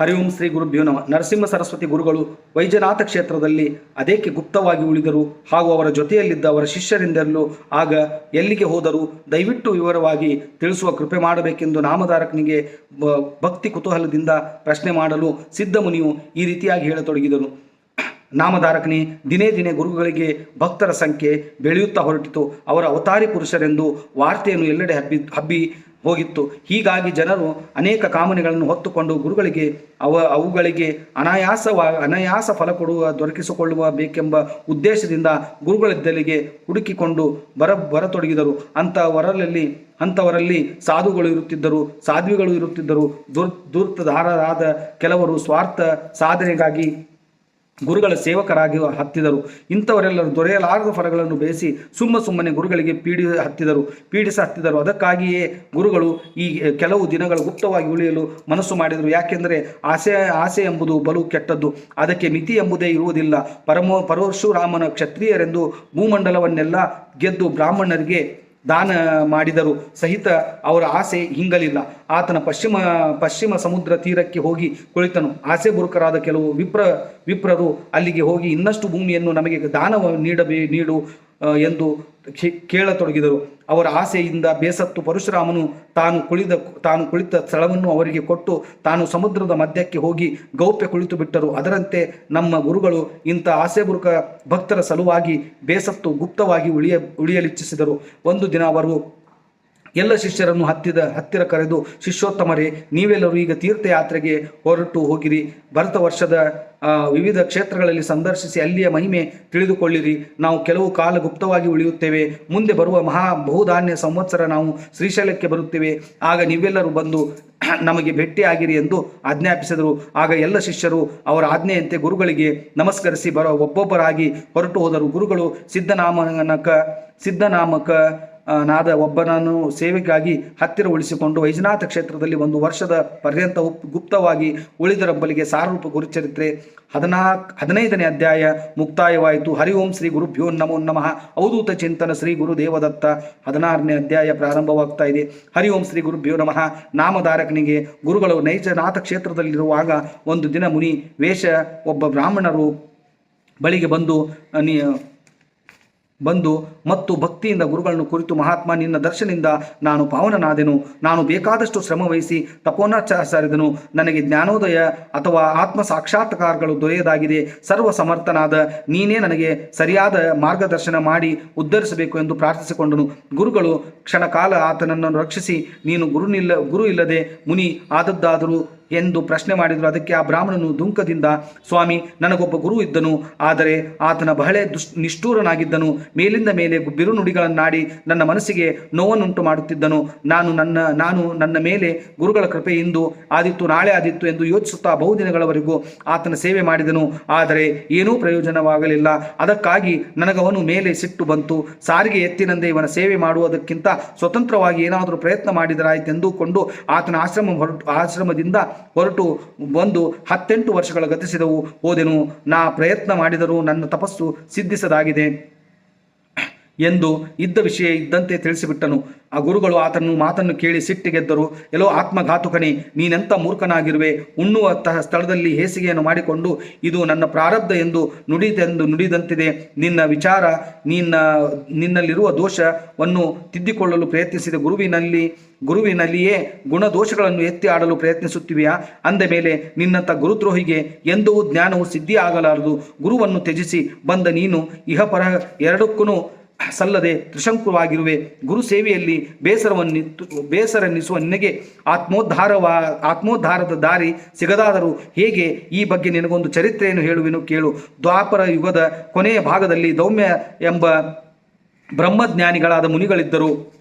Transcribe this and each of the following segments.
ಹರಿ ಓಂ ಶ್ರೀ ಗುರುಭ್ಯೋ ನಮ. ನರಸಿಂಹ ಸರಸ್ವತಿ ಗುರುಗಳು ವೈಜನಾಥ ಕ್ಷೇತ್ರದಲ್ಲಿ ಅದೇಕೆ ಗುಪ್ತವಾಗಿ ಉಳಿದರು? ಹಾಗೂ ಅವರ ಜೊತೆಯಲ್ಲಿದ್ದ ಅವರ ಶಿಷ್ಯರಿಂದಲೂ ಆಗ ಎಲ್ಲಿಗೆ ಹೋದರು ದಯವಿಟ್ಟು ವಿವರವಾಗಿ ತಿಳಿಸುವ ಕೃಪೆ ಮಾಡಬೇಕೆಂದು ನಾಮಧಾರಕನಿಗೆ ಭಕ್ತಿ ಕುತೂಹಲದಿಂದ ಪ್ರಶ್ನೆ ಮಾಡಲು ಸಿದ್ಧಮುನಿಯು ಈ ರೀತಿಯಾಗಿ ಹೇಳತೊಡಗಿದರು ನಾಮಧಾರಕನೇ, ದಿನೇ ದಿನೇ ಗುರುಗಳಿಗೆ ಭಕ್ತರ ಸಂಖ್ಯೆ ಬೆಳೆಯುತ್ತಾ ಹೊರಟಿತು. ಅವರ ಅವತಾರಿ ಪುರುಷರೆಂದು ವಾರ್ತೆಯನ್ನು ಎಲ್ಲೆಡೆ ಹಬ್ಬಿ ಹಬ್ಬಿ ಹೋಗಿತ್ತು. ಹೀಗಾಗಿ ಜನರು ಅನೇಕ ಕಾಮನೆಗಳನ್ನು ಹೊತ್ತುಕೊಂಡು ಗುರುಗಳಿಗೆ ಅವ, ಅವುಗಳಿಗೆ ಅನಾಯಾಸವ ಅನಾಯಾಸ ಫಲ ಕೊಡುವ, ದೊರಕಿಸಿಕೊಳ್ಳುವ ಬೇಕೆಂಬ ಉದ್ದೇಶದಿಂದ ಗುರುಗಳಿದ್ದಲಿಗೆ ಹುಡುಕಿಕೊಂಡು ಬರ, ಬರತೊಡಗಿದರು. ಅಂಥವರಲ್ಲಿ ಅಂಥವರಲ್ಲಿ ಸಾಧುಗಳು ಇರುತ್ತಿದ್ದರು, ಸಾಧ್ವಿಗಳು ಇರುತ್ತಿದ್ದರು. ದುರ್ ದುರ್ತಧಾರರಾದ ಕೆಲವರು ಸ್ವಾರ್ಥ ಸಾಧನೆಗಾಗಿ ಗುರುಗಳ ಸೇವಕರಾಗಿ ಹತ್ತಿದರು. ಇಂಥವರೆಲ್ಲರೂ ದೊರೆಯಲಾರದ ಫಲಗಳನ್ನು ಬಯಸಿ ಸುಮ್ಮ ಸುಮ್ಮನೆ ಗುರುಗಳಿಗೆ ಪೀಡಿ ಹತ್ತಿದರು. ಪೀಡಿಸ ಹತ್ತಿದರು. ಅದಕ್ಕಾಗಿಯೇ ಗುರುಗಳು ಈ ಕೆಲವು ದಿನಗಳು ಗುಪ್ತವಾಗಿ ಉಳಿಯಲು ಮನಸ್ಸು ಮಾಡಿದರು. ಯಾಕೆಂದರೆ ಆಸೆ ಆಸೆ ಎಂಬುದು ಬಲು ಕೆಟ್ಟದ್ದು. ಅದಕ್ಕೆ ಮಿತಿ ಎಂಬುದೇ ಇರುವುದಿಲ್ಲ. ಪರಮ ಪರಶುರಾಮನ ಕ್ಷತ್ರಿಯರೆಂದು ಭೂಮಂಡಲವನ್ನೆಲ್ಲ ಗೆದ್ದು ಬ್ರಾಹ್ಮಣರಿಗೆ ದಾನ ಮಾಡಿದರು. ಸಹಿತ ಅವರ ಆಸೆ ಹಿಂಗಲಿಲ್ಲ. ಆತನ ಪಶ್ಚಿಮ ಪಶ್ಚಿಮ ಸಮುದ್ರ ತೀರಕ್ಕೆ ಹೋಗಿ ಕುಳಿತನು. ಆಸೆ ಬುರುಕರಾದ ಕೆಲವು ವಿಪ್ರ, ವಿಪ್ರರು ಅಲ್ಲಿಗೆ ಹೋಗಿ ಇನ್ನಷ್ಟು ಭೂಮಿಯನ್ನು ನಮಗೆ ದಾನ ನೀಡಬೇ, ನೀಡು ಎಂದು ಕೇಳತೊಡಗಿದರು. ಅವರ ಆಸೆಯಿಂದ ಬೇಸತ್ತು ಪರಶುರಾಮನು ತಾನು ಕುಳಿದ, ತಾನು ಕುಳಿತ ಸ್ಥಳವನ್ನು ಅವರಿಗೆ ಕೊಟ್ಟು ತಾನು ಸಮುದ್ರದ ಮಧ್ಯಕ್ಕೆ ಹೋಗಿ ಗೌಪ್ಯ ಕುಳಿತು ಬಿಟ್ಟರು. ಅದರಂತೆ ನಮ್ಮ ಗುರುಗಳು ಇಂಥ ಆಸೆಬುರುಕ ಭಕ್ತರ ಸಲುವಾಗಿ ಬೇಸತ್ತು ಗುಪ್ತವಾಗಿ ಉಳಿಯ, ಉಳಿಯಲಿಚ್ಛಿಸಿದರು. ಒಂದು ದಿನ ಅವರು ಎಲ್ಲ ಶಿಷ್ಯರನ್ನು ಹತ್ತಿದ ಹತ್ತಿರ ಕರೆದು, ಶಿಷ್ಯೋತ್ತಮರೇ, ನೀವೆಲ್ಲರೂ ಈಗ ತೀರ್ಥಯಾತ್ರೆಗೆ ಹೊರಟು ಹೋಗಿರಿ. ಭರತ ವರ್ಷದ ವಿವಿಧ ಕ್ಷೇತ್ರಗಳಲ್ಲಿ ಸಂದರ್ಶಿಸಿ ಅಲ್ಲಿಯ ಮಹಿಮೆ ತಿಳಿದುಕೊಳ್ಳಿರಿ. ನಾವು ಕೆಲವು ಕಾಲ ಗುಪ್ತವಾಗಿ ಉಳಿಯುತ್ತೇವೆ. ಮುಂದೆ ಬರುವ ಮಹಾ ಬಹುಧಾನ್ಯ ಸಂವತ್ಸರ ನಾವು ಶ್ರೀಶೈಲಕ್ಕೆ ಬರುತ್ತೇವೆ. ಆಗ ನೀವೆಲ್ಲರೂ ಬಂದು ನಮಗೆ ಭೇಟಿಯಾಗಿರಿ ಎಂದು ಆಜ್ಞಾಪಿಸಿದರು. ಆಗ ಎಲ್ಲ ಶಿಷ್ಯರು ಅವರ ಆಜ್ಞೆಯಂತೆ ಗುರುಗಳಿಗೆ ನಮಸ್ಕರಿಸಿ ಬರೋ, ಒಬ್ಬೊಬ್ಬರಾಗಿ ಹೊರಟು ಹೋದರು. ಗುರುಗಳು, ಸಿದ್ಧನಾಮನಕ, ಸಿದ್ಧನಾಮಕ ನಾದ ಒಬ್ಬನನ್ನು ಸೇವೆಗಾಗಿ ಹತ್ತಿರ ಉಳಿಸಿಕೊಂಡು ವೈಜನಾಥ ಕ್ಷೇತ್ರದಲ್ಲಿ ಒಂದು ವರ್ಷದ ಪರ್ಯಂತ ಗುಪ್ತವಾಗಿ ಉಳಿದರೊಬ್ಬಲಿಗೆ ಸಾರೂಪ ಗುರುಚರಿತ್ರೆ ಹದಿನಾಲ್ಕು ಹದಿನೈದನೇ ಅಧ್ಯಾಯ ಮುಕ್ತಾಯವಾಯಿತು. ಹರಿ ಓಂ ಶ್ರೀ ಗುರುಭ್ಯೋ ನಮೋ ನಮಃ. ಅವಧೂತ ಚಿಂತನ ಶ್ರೀ ಗುರು ದೇವದತ್ತ ಹದಿನಾರನೇ ಅಧ್ಯಾಯ ಪ್ರಾರಂಭವಾಗ್ತಾ ಇದೆ. ಹರಿ ಓಂ ಶ್ರೀ ಗುರುಭ್ಯೋ ನಮಃ. ನಾಮಧಾರಕನಿಗೆ ಗುರುಗಳು ನೈಜನಾಥ ಕ್ಷೇತ್ರದಲ್ಲಿರುವಾಗ ಒಂದು ದಿನ ಮುನಿ ವೇಷ ಒಬ್ಬ ಬ್ರಾಹ್ಮಣರು ಬಳಿಗೆ ಬಂದು ನೀ ಬಂದು ಮತ್ತು ಭಕ್ತಿಯಿಂದ ಗುರುಗಳನ್ನು ಕುರಿತು ಮಹಾತ್ಮ ನಿನ್ನ ದರ್ಶನದಿಂದ ನಾನು ಪಾವನನಾದೆನು. ನಾನು ಬೇಕಾದಷ್ಟು ಶ್ರಮ ವಹಿಸಿ ತಪೋನಾಚಾರಿದನು ನನಗೆ ಜ್ಞಾನೋದಯ ಅಥವಾ ಆತ್ಮ ಸಾಕ್ಷಾತ್ಕಾರಗಳು ದೊರೆಯದಾಗಿದೆ. ಸರ್ವ ಸಮರ್ಥನಾದ ನೀನೇ ನನಗೆ ಸರಿಯಾದ ಮಾರ್ಗದರ್ಶನ ಮಾಡಿ ಉದ್ಧರಿಸಬೇಕು ಎಂದು ಪ್ರಾರ್ಥಿಸಿಕೊಂಡನು. ಗುರುಗಳು ಕ್ಷಣಕಾಲ ಆತನನ್ನು ರಕ್ಷಿಸಿ, ನೀನು ಗುರುನಿಲ್ಲ, ಗುರು ಇಲ್ಲದೆ ಮುನಿ ಆದದ್ದಾದರೂ ಎಂದು ಪ್ರಶ್ನೆ ಮಾಡಿದರು. ಅದಕ್ಕೆ ಆ ಬ್ರಾಹ್ಮಣನು ದುಂಕದಿಂದ, ಸ್ವಾಮಿ, ನನಗೊಬ್ಬ ಗುರು ಇದ್ದನು. ಆದರೆ ಆತನ ಬಹಳ ದುಷ್, ನಿಷ್ಠೂರನಾಗಿದ್ದನು. ಮೇಲಿಂದ ಮೇಲೆ ಬಿರುನುಡಿಗಳನ್ನಾಡಿ ನನ್ನ ಮನಸ್ಸಿಗೆ ನೋವನ್ನುಂಟು ಮಾಡುತ್ತಿದ್ದನು. ನಾನು ನನ್ನ ನಾನು ನನ್ನ ಮೇಲೆ ಗುರುಗಳ ಕೃಪೆ ಇಂದು ಆದಿತ್ತು, ನಾಳೆ ಆದಿತ್ತು ಎಂದು ಯೋಚಿಸುತ್ತಾ ಬಹುದಿನಗಳವರೆಗೂ ಆತನ ಸೇವೆ ಮಾಡಿದನು. ಆದರೆ ಏನೂ ಪ್ರಯೋಜನವಾಗಲಿಲ್ಲ. ಅದಕ್ಕಾಗಿ ನನಗವನು ಮೇಲೆ ಸಿಟ್ಟು ಬಂತು. ಸಾರಿಗೆ ಎತ್ತಿನಂದೆ ಇವನ ಸೇವೆ ಮಾಡುವುದಕ್ಕಿಂತ ಸ್ವತಂತ್ರವಾಗಿ ಏನಾದರೂ ಪ್ರಯತ್ನ ಮಾಡಿದರಾಯಿತೆಂದುಕೊಂಡು ಆತನ ಆಶ್ರಮ ಹೊರಟು, ಆಶ್ರಮದಿಂದ ಹೊರಟು ಬಂದು ಹತ್ತೆಂಟು ವರ್ಷಗಳ ಗತಿಸಿದವು. ಓದೆನು ನಾ ಪ್ರಯತ್ನ ಮಾಡಿದರೂ ನನ್ನ ತಪಸ್ಸು ಸಿದ್ಧಿಸದಾಗಿದೆ. ಎಂದು ಇದ್ದ ವಿಷಯ ಇದ್ದಂತೆ ತಿಳಿಸಿಬಿಟ್ಟನು. ಆ ಗುರುಗಳು ಆತನು ಮಾತನ್ನು ಕೇಳಿ ಸಿಟ್ಟಿಗೆದ್ದರು ಎಲ್ಲೋ ಆತ್ಮಘಾತುಕನೇ, ನೀನೆಂಥ ಮೂರ್ಖನಾಗಿರುವೆ? ಉಣ್ಣುವ ಸ್ಥಳದಲ್ಲಿ ಹೇಸಿಗೆಯನ್ನು ಮಾಡಿಕೊಂಡು ಇದು ನನ್ನ ಪ್ರಾರಬ್ಧ ಎಂದು ನುಡಿದೆಂದು ನುಡಿದಂತಿದೆ. ನಿನ್ನ ವಿಚಾರ, ನಿನ್ನ, ನಿನ್ನಲ್ಲಿರುವ ದೋಷವನ್ನು ತಿದ್ದಿಕೊಳ್ಳಲು ಪ್ರಯತ್ನಿಸಿದ ಗುರುವಿನಲ್ಲಿ, ಗುರುವಿನಲ್ಲಿಯೇ ಗುಣದೋಷಗಳನ್ನು ಎತ್ತಿ ಆಡಲು ಪ್ರಯತ್ನಿಸುತ್ತಿವೆಯಾ? ಅಂದ ಮೇಲೆ, ನಿನ್ನಂಥ ಗುರುದ್ರೋಹಿಗೆ ಎಂದೂ ಜ್ಞಾನವು ಸಿದ್ಧಿಯಾಗಲಾರದು. ಗುರುವನ್ನು ತ್ಯಜಿಸಿ ಬಂದ ನೀನು, ಇಹಪರ ಎರಡಕ್ಕೂ ಸಲ್ಲದೆ ತ್ರಿಶಂಕುವಾಗಿರುವೆ. ಗುರು ಸೇವೆಯಲ್ಲಿ ಬೇಸರವನ್ನು ಬೇಸರನ್ನಿಸುವ ನಿನಗೆ ಆತ್ಮೋದ್ಧಾರವ ಆತ್ಮೋದ್ಧಾರದ ದಾರಿ ಸಿಗದಾದರೂ ಹೇಗೆ ಈ ಬಗ್ಗೆ ನಿನಗೊಂದು ಚರಿತ್ರೆಯನ್ನು ಹೇಳುವೆನು ಕೇಳು. ದ್ವಾಪರ ಯುಗದ ಕೊನೆಯ ಭಾಗದಲ್ಲಿ ದೌಮ್ಯ ಎಂಬ ಬ್ರಹ್ಮಜ್ಞಾನಿಗಳಾದ ಮುನಿಗಳಿದ್ದರು.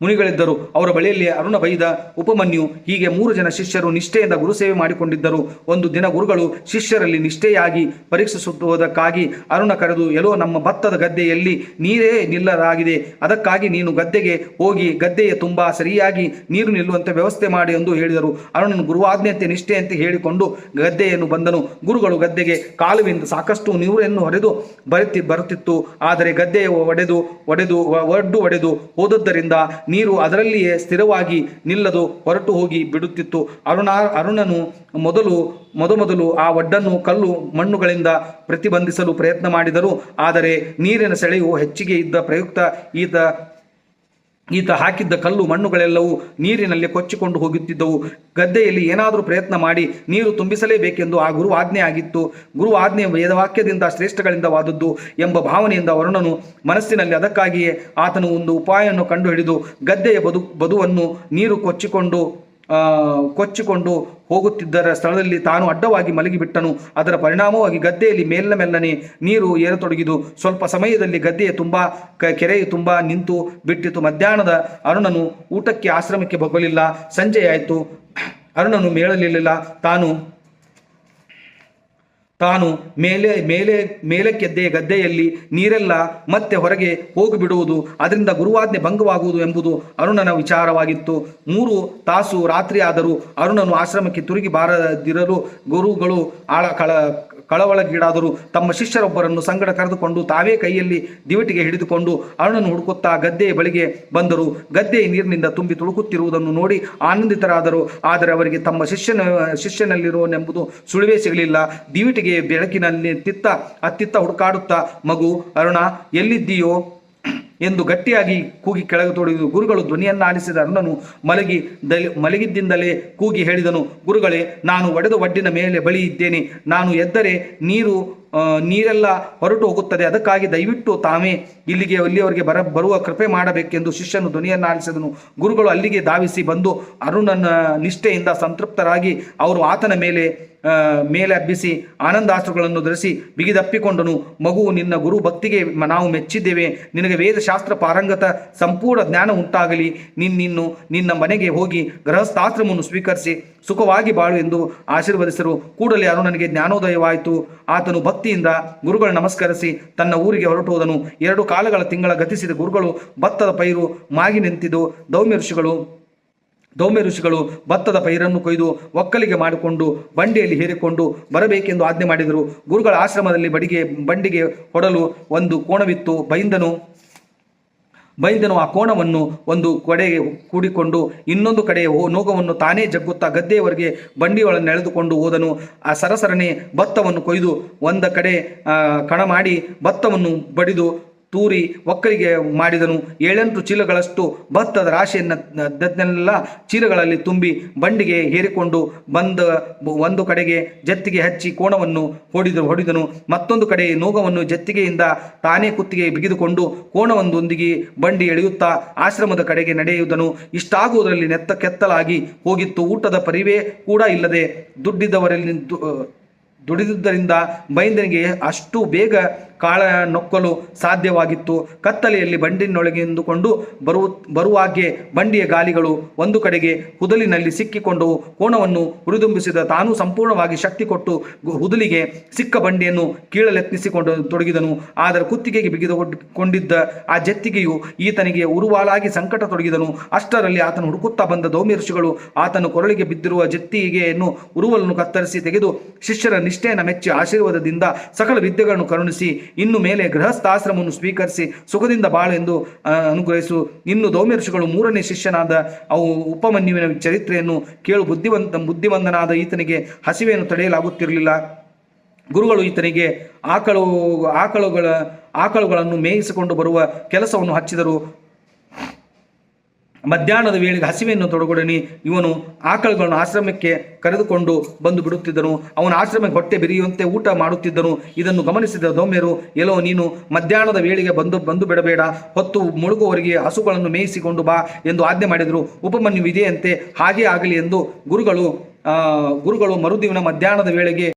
ಮುನಿಗಳಿದ್ದರು. ಅವರ ಬಳಿಯಲ್ಲಿ ಅರುಣ ಬೈದ ಉಪಮನ್ಯು ಹೀಗೆ ಮೂರು ಜನ ಶಿಷ್ಯರು ನಿಷ್ಠೆಯಿಂದ ಗುರುಸೇವೆ ಮಾಡಿಕೊಂಡಿದ್ದರು. ಒಂದು ದಿನ ಗುರುಗಳು ಶಿಷ್ಯರಲ್ಲಿ ನಿಷ್ಠೆಯಾಗಿ ಪರೀಕ್ಷಿಸುವುದಕ್ಕಾಗಿ ಅರುಣ ಕರೆದು ಎಲ್ಲೋ ನಮ್ಮ ಭತ್ತದ ಗದ್ದೆಯಲ್ಲಿ ನೀರೇ ನಿಲ್ಲಲಾಗಿದೆ ಅದಕ್ಕಾಗಿ ನೀನು ಗದ್ದೆಗೆ ಹೋಗಿ ಗದ್ದೆಯ ತುಂಬ ಸರಿಯಾಗಿ ನೀರು ನಿಲ್ಲುವಂತೆ ವ್ಯವಸ್ಥೆ ಮಾಡಿ ಎಂದು ಹೇಳಿದರು. ಅರುಣನು ಗುರುವಾಜ್ಞೆಯಂತೆ ನಿಷ್ಠೆಯಂತೆ ಹೇಳಿಕೊಂಡು ಗದ್ದೆಯನ್ನು ಬಂದನು. ಗುರುಗಳು ಗದ್ದೆಗೆ ಕಾಲುವಿಂದ ಸಾಕಷ್ಟು ನೀರನ್ನು ಹೊಡೆದು ಬರುತ್ತಿ ಬರುತ್ತಿತ್ತು. ಆದರೆ ಗದ್ದೆಯ ಒಡೆದು ಒಡೆದು ಒಡ್ಡು ಒಡೆದು ಹೋದದ್ದರಿಂದ ನೀರು ಅದರಲ್ಲಿಯೇ ಸ್ಥಿರವಾಗಿ ನಿಲ್ಲದು, ಹೊರಟು ಹೋಗಿ ಬಿಡುತ್ತಿತ್ತು. ಅರುಣ, ಅರುಣನು ಮೊದಲು, ಮೊದಮೊದಲು ಆ ಒಡ್ಡನ್ನು ಕಲ್ಲು ಮಣ್ಣುಗಳಿಂದ ಪ್ರತಿಬಂಧಿಸಲು ಪ್ರಯತ್ನ ಮಾಡಿದರು. ಆದರೆ ನೀರಿನ ಸೆಳೆಯು ಹೆಚ್ಚಿಗೆ ಇದ್ದ ಪ್ರಯುಕ್ತ ಈತ ಈತ ಹಾಕಿದ್ದ ಕಲ್ಲು ಮಣ್ಣುಗಳೆಲ್ಲವೂ ನೀರಿನಲ್ಲಿ ಕೊಚ್ಚಿಕೊಂಡು ಹೋಗುತ್ತಿದ್ದವು. ಗದ್ದೆಯಲ್ಲಿ ಏನಾದರೂ ಪ್ರಯತ್ನ ಮಾಡಿ ನೀರು ತುಂಬಿಸಲೇಬೇಕೆಂದು ಆ ಗುರು ಆಜ್ಞೆ ಆಗಿತ್ತು. ಗುರು ಆಜ್ಞೆ ವೇದವಾಕ್ಯದಿಂದ ಶ್ರೇಷ್ಠಗಳಿಂದವಾದದ್ದು ಎಂಬ ಭಾವನೆಯಿಂದ ವರುಣನು ಮನಸ್ಸಿನಲ್ಲಿ ಅದಕ್ಕಾಗಿಯೇ ಆತನು ಒಂದು ಉಪಾಯವನ್ನು ಕಂಡುಹಿಡಿದು ಗದ್ದೆಯ ಬದು, ಬದುವನ್ನು ನೀರು ಕೊಚ್ಚಿಕೊಂಡು ಕೊಚ್ಚಿಕೊಂಡು ಹೋಗುತ್ತಿದ್ದರ ಸ್ಥಳದಲ್ಲಿ ತಾನು ಅಡ್ಡವಾಗಿ ಮಲಗಿಬಿಟ್ಟನು. ಅದರ ಪರಿಣಾಮವಾಗಿ ಗದ್ದೆಯಲ್ಲಿ ಮೇಲ್ನ ಮೆಲ್ಲನೆ ನೀರು ಏರತೊಡಗಿದು ಸ್ವಲ್ಪ ಸಮಯದಲ್ಲಿ ಗದ್ದೆಯ ತುಂಬ ಕೆರೆಯು ತುಂಬ ನಿಂತು ಬಿಟ್ಟಿತು. ಮಧ್ಯಾಹ್ನದ ಅರುಣನು ಊಟಕ್ಕೆ ಆಶ್ರಮಕ್ಕೆ ಬಗ್ಗಲಿಲ್ಲ ಸಂಜೆಯಾಯಿತು. ಅರುಣನು ಮೇಳಲಿಲ್ಲ ತಾನು ತಾನು ಮೇಲೆ ಮೇಲೆ, ಮೇಲಕ್ಕೆದ್ದೆ ಗದ್ದೆಯಲ್ಲಿ ನೀರೆಲ್ಲ ಮತ್ತೆ ಹೊರಗೆ ಹೋಗಿಬಿಡುವುದು, ಅದರಿಂದ ಗುರುವಾಜ್ಞೆ ಭಂಗವಾಗುವುದು ಎಂಬುದು ಅರುಣನ ವಿಚಾರವಾಗಿತ್ತು. ಮೂರು ತಾಸು ರಾತ್ರಿಯಾದರೂ ಅರುಣನು ಆಶ್ರಮಕ್ಕೆ ತಿರುಗಿ ಬಾರದಿರಲು ಗುರುಗಳು ಆಳ ಕಳ ಕಳವಳಗೀಡಾದರು ತಮ್ಮ ಶಿಷ್ಯರೊಬ್ಬರನ್ನು ಸಂಗಡ ಕರೆದುಕೊಂಡು ತಾವೇ ಕೈಯಲ್ಲಿ ದಿವಟಿಗೆ ಹಿಡಿದುಕೊಂಡು ಅರುಣನು ಹುಡುಕುತ್ತಾ ಗದ್ದೆಯ ಬಳಿಗೆ ಬಂದರು. ಗದ್ದೆಯ ನೀರಿನಿಂದ ತುಂಬಿ ತುಳುಕುತ್ತಿರುವುದನ್ನು ನೋಡಿ ಆನಂದಿತರಾದರು. ಆದರೆ ಅವರಿಗೆ ತಮ್ಮ ಶಿಷ್ಯನ, ಶಿಷ್ಯನಲ್ಲಿರುವನೆಂಬುದು ಸುಳಿವೇ ಸಿಗಲಿಲ್ಲ. ದಿವಿಟಿಗೆ ಬೆಳಕಿನಲ್ಲಿ ತಿತ್ತ, ಅತ್ತಿತ್ತ ಹುಡುಕಾಡುತ್ತಾ, ಮಗು, ಅರುಣ, ಎಲ್ಲಿದ್ದೀಯೋ? ಎಂದು ಗಟ್ಟಿಯಾಗಿ ಕೂಗಿ ಕೆಳಗೆ ತೊಡಗಿದು ಗುರುಗಳು ಧ್ವನಿಯನ್ನ ಆಲಿಸಿದ ಅರುಣನು ಮಲಗಿ ದಲಿ ಮಲಗಿದ್ದಿಂದಲೇ ಕೂಗಿ ಹೇಳಿದನು, ಗುರುಗಳೇ, ನಾನು ಒಡೆದ ಒಡ್ಡಿನ ಮೇಲೆ ಬಳಿ ಇದ್ದೇನೆ. ನಾನು ಎದ್ದರೆ ನೀರು ನೀರೆಲ್ಲ ಹೊರಟು ಹೋಗುತ್ತದೆ. ಅದಕ್ಕಾಗಿ ದಯವಿಟ್ಟು ತಾವೇ ಇಲ್ಲಿಗೆ, ಅಲ್ಲಿಯವರಿಗೆ ಬರ ಬರುವ ಕೃಪೆ ಮಾಡಬೇಕೆಂದು ಶಿಷ್ಯನು ಧ್ವನಿಯನ್ನು ಆಲಿಸಿದನು ಗುರುಗಳು ಅಲ್ಲಿಗೆ ಧಾವಿಸಿ ಬಂದು ಅರುಣನ ನಿಷ್ಠೆಯಿಂದ ಸಂತೃಪ್ತರಾಗಿ ಅವರು ಆತನ ಮೇಲೆ ಮೇಲೆ ಹಬ್ಬಿಸಿ ಆನಂದಾಸ್ತ್ರಗಳನ್ನು ಧರಿಸಿ ಬಿಗಿದಪ್ಪಿಕೊಂಡನು. ಮಗುವು ನಿನ್ನ ಗುರು ಭಕ್ತಿಗೆ ನಾವು ಮೆಚ್ಚಿದ್ದೇವೆ. ನಿನಗೆ ವೇದಶಾಸ್ತ್ರ ಪಾರಂಗತ ಸಂಪೂರ್ಣ ಜ್ಞಾನ ಉಂಟಾಗಲಿ. ನಿನ್ನಿನ್ನು ನಿನ್ನ ಮನೆಗೆ ಹೋಗಿ ಗೃಹಸ್ಥಾಶ್ರಮವನ್ನು ಸ್ವೀಕರಿಸಿ ಸುಖವಾಗಿ ಬಾಳು ಎಂದು ಆಶೀರ್ವದಿಸರು. ಕೂಡಲೇ ಅರುಣನಿಗೆ ಜ್ಞಾನೋದಯವಾಯಿತು. ಆತನು ಭಕ್ತಿಯಿಂದ ಗುರುಗಳು ನಮಸ್ಕರಿಸಿ ತನ್ನ ಊರಿಗೆ ಹೊರಟು ಹೋದನು ಎರಡು ಕಾಲಗಳ ತಿಂಗಳ ಗತಿಸಿದ ಗುರುಗಳು ಭತ್ತದ ಪೈರು ಮಾಗಿ ನಿಂತಿದ್ದು. ದೌಮ್ಯ ಋಷಿಗಳು ದೌಮ್ಯ ಋಷಿಗಳು ಭತ್ತದ ಪೈರನ್ನು ಕೊಯ್ದು ಒಕ್ಕಲಿಗೆ ಮಾಡಿಕೊಂಡು ಬಂಡಿಯಲ್ಲಿ ಹೇರಿಕೊಂಡು ಬರಬೇಕೆಂದು ಆಜ್ಞೆ ಮಾಡಿದರು. ಗುರುಗಳ ಆಶ್ರಮದಲ್ಲಿ ಬಡಿಗೆ, ಬಂಡಿಗೆ ಹೊಡಲು ಒಂದು ಕೋಣವಿತ್ತು. ಬೈಂದನು ಬೈಂದನು ಆ ಕೋಣವನ್ನು ಒಂದು ಕಡೆಗೆ ಕೂಡಿಕೊಂಡು ಇನ್ನೊಂದು ಕಡೆ ನೋಗವನ್ನು ತಾನೇ ಜಗ್ಗುತ್ತಾ ಗದ್ದೆಯವರೆಗೆ ಬಂಡಿಯೊಳನ್ನು ಎಳೆದುಕೊಂಡು ಹೋದನು. ಆ ಸರಸರನೆ ಭತ್ತವನ್ನು ಕೊಯ್ದು ಒಂದ ಕಡೆ ಕಣ ಮಾಡಿ ಭತ್ತವನ್ನು ಬಡಿದು ತೂರಿ ಒಕ್ಕಲಿಗೆ ಮಾಡಿದನು. ಏಳೆಂಟು ಚೀಲಗಳಷ್ಟು ಭತ್ತದ ರಾಶಿಯನ್ನೆಲ್ಲ ಚೀಲಗಳಲ್ಲಿ ತುಂಬಿ ಬಂಡಿಗೆ ಹೇರಿಕೊಂಡು ಬಂದ ಒಂದು ಕಡೆಗೆ ಜತ್ತಿಗೆ ಹಚ್ಚಿ ಕೋಣವನ್ನು ಹೊಡಿದು, ಹೊಡಿದನು. ಮತ್ತೊಂದು ಕಡೆ ನೋಗವನ್ನು ಜತ್ತಿಗೆಯಿಂದ ತಾನೇ ಕುತ್ತಿಗೆ ಬಿಗಿದುಕೊಂಡು ಕೋಣವೊಂದೊಂದಿಗೆ ಬಂಡಿ ಎಳೆಯುತ್ತಾ ಆಶ್ರಮದ ಕಡೆಗೆ ನಡೆಯುವುದನು. ಇಷ್ಟಾಗುವುದರಲ್ಲಿ ನೆತ್ತ ಕೆತ್ತಲಾಗಿ ಹೋಗಿತ್ತು. ಊಟದ ಪರಿವೇ ಕೂಡ ಇಲ್ಲದೆ ದುಡ್ಡಿದ್ದವರಲ್ಲಿ ದುಡಿದುದರಿಂದ ಬೈಂದನಿಗೆ ಅಷ್ಟು ಬೇಗ ಕಾಳ ನೊಕ್ಕಲು ಸಾಧ್ಯವಾಗಿತ್ತು. ಕತ್ತಲೆಯಲ್ಲಿ ಬಂಡಿನೊಳಗೆಂದುಕೊಂಡು ಬರುವ ಬರುವಾಗೆ ಬಂಡಿಯ ಗಾಲಿಗಳು ಒಂದು ಕಡೆಗೆ ಹುದಲಿನಲ್ಲಿ ಸಿಕ್ಕಿಕೊಂಡು ಕೋಣವನ್ನು ಹುರಿದುಂಬಿಸಿದ ತಾನು ಸಂಪೂರ್ಣವಾಗಿ ಶಕ್ತಿ ಕೊಟ್ಟು ಹುದಲಿಗೆ ಸಿಕ್ಕ ಬಂಡಿಯನ್ನು ಕೀಳಲೆತ್ನಿಸಿಕೊಂಡು ತೊಡಗಿದನು. ಆದರೆ ಕುತ್ತಿಗೆಗೆ ಬಿಗಿದುಕೊಂಡಿದ್ದ ಆ ಜತ್ತಿಗೆಯು ಈತನಿಗೆ ಉರುವಾಲಾಗಿ ಸಂಕಟ ತೊಡಗಿದನು. ಅಷ್ಟರಲ್ಲಿ ಆತನು ಹುಡುಕುತ್ತಾ ಬಂದ ದೌಮ್ಯ ಋಷಿಗಳು ಆತನು ಕೊರಳಿಗೆ ಬಿದ್ದಿರುವ ಜತ್ತಿಗೆಯನ್ನು ಉರುವಲನ್ನು ಕತ್ತರಿಸಿ ತೆಗೆದು ಶಿಷ್ಯರ ನಿಷ್ಠೆಯನ್ನು ಮೆಚ್ಚಿ ಆಶೀರ್ವಾದದಿಂದ ಸಕಲ ವಿದ್ಯೆಗಳನ್ನು ಕರುಣಿಸಿ ಇನ್ನು ಮೇಲೆ ಗೃಹಸ್ಥಾಶ್ರಮವನ್ನು ಸ್ವೀಕರಿಸಿ ಸುಖದಿಂದ ಬಾಳು ಎಂದು ಅನುಗ್ರಹಿಸು. ಇನ್ನು ದೌಮ್ಯ ಋಷಿಗಳು ಮೂರನೇ ಶಿಷ್ಯನಾದ ಅವು ಉಪಮನ್ಯುವಿನ ಚರಿತ್ರೆಯನ್ನು ಕೇಳು. ಬುದ್ಧಿವಂತ, ಬುದ್ಧಿವಂತನಾದ ಈತನಿಗೆ ಹಸಿವೆಯನ್ನು ತಡೆಯಲಾಗುತ್ತಿರಲಿಲ್ಲ. ಗುರುಗಳು ಈತನಿಗೆ ಆಕಳು, ಆಕಳುಗಳ, ಆಕಳುಗಳನ್ನು ಮೇಯಿಸಿಕೊಂಡು ಬರುವ ಕೆಲಸವನ್ನು ಹಚ್ಚಿದರು. ಮಧ್ಯಾಹ್ನದ ವೇಳೆಗೆ ಹಸಿವೆಯನ್ನು ತೊಡಗೊಡನಿ. ಇವನು ಆಕಳುಗಳನ್ನು ಆಶ್ರಮಕ್ಕೆ ಕರೆದುಕೊಂಡು ಬಂದು ಬಿಡುತ್ತಿದ್ದನು. ಅವನ ಆಶ್ರಮಕ್ಕೆ ಹೊಟ್ಟೆ ಬಿರಿಯುವಂತೆ ಊಟ ಮಾಡುತ್ತಿದ್ದನು. ಇದನ್ನು ಗಮನಿಸಿದ ದೌಮ್ಯರು ಎಲ್ಲೋ ನೀನು ಮಧ್ಯಾಹ್ನದ ವೇಳೆಗೆ ಬಂದು ಬಂದು ಬಿಡಬೇಡ. ಹೊತ್ತು ಮುಳುಗುವವರಿಗೆ ಹಸುಗಳನ್ನು ಮೇಯಿಸಿಕೊಂಡು ಬಾ ಎಂದು ಆಜ್ಞೆ ಮಾಡಿದರು. ಉಪಮನ್ಯು ವಿಧೆಯಂತೆ ಹಾಗೇ ಆಗಲಿ ಎಂದು ಗುರುಗಳು ಗುರುಗಳು ಮರುದಿನ ಮಧ್ಯಾಹ್ನದ ವೇಳೆಗೆ